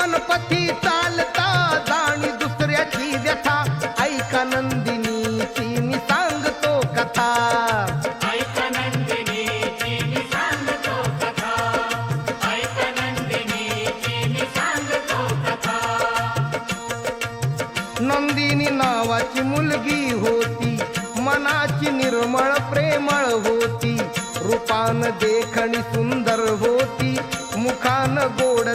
जीवन पथी चालता जाणी दुसऱ्याची व्यथा. ऐका नंदिनीची मी सांगतो कथा. ऐक नंदिनीची मी सांगतो कथा. ऐक नंदिनीची मी सांगतो कथा. नंदिनी नावाची मुलगी होती. मनाची निर्मळ प्रेमळ होती. रूपान देखणी सुंदर होती. मुखान गोड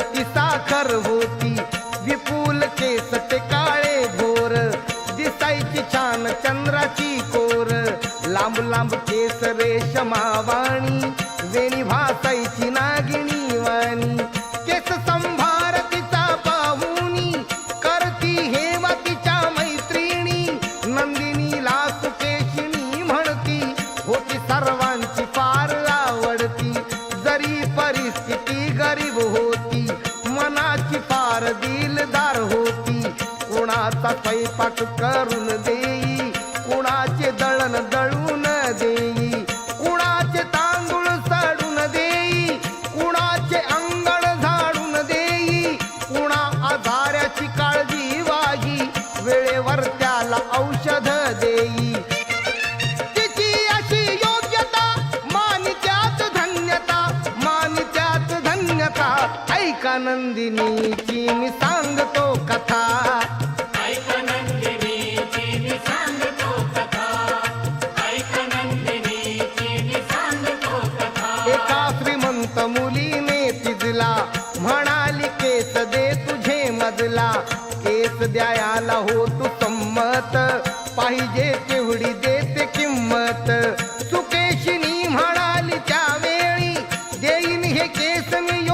साखर होती विपुल केस काळे भोर दिसायची छान चंद्राची कोर. लांब लांब केस रेशमावाणी वेणी भासायची नागिणी वाणी. केस संभार तिचा पाहुणी करती हेवा तिच्या मैत्रिणी. नंदिनीला सुकेशिनी म्हणती होती सर्वांची फार आवडती. जरी परिस्थिती गरीब ती फार दिलदार होती. कुणाचा स्वयंपाक करून देई कुणाचे दळण दळून देई कुणाचे तांदूळ साडून देई कुणाचे अंगण झाडून देई कुणा आधाऱ्याची काळजी वागी वेळेवर त्याला औषध दे. नंदिनीची मी सांगतो कथा. एका श्रीमंत मुलीने तिजला म्हणाली केस दे तुझे मजला. केस द्यायला हो तू संमत. पाहिजे तेवढी देते किंमत. सुकेशिनी म्हणाली त्यावेळी देईन हे केस मी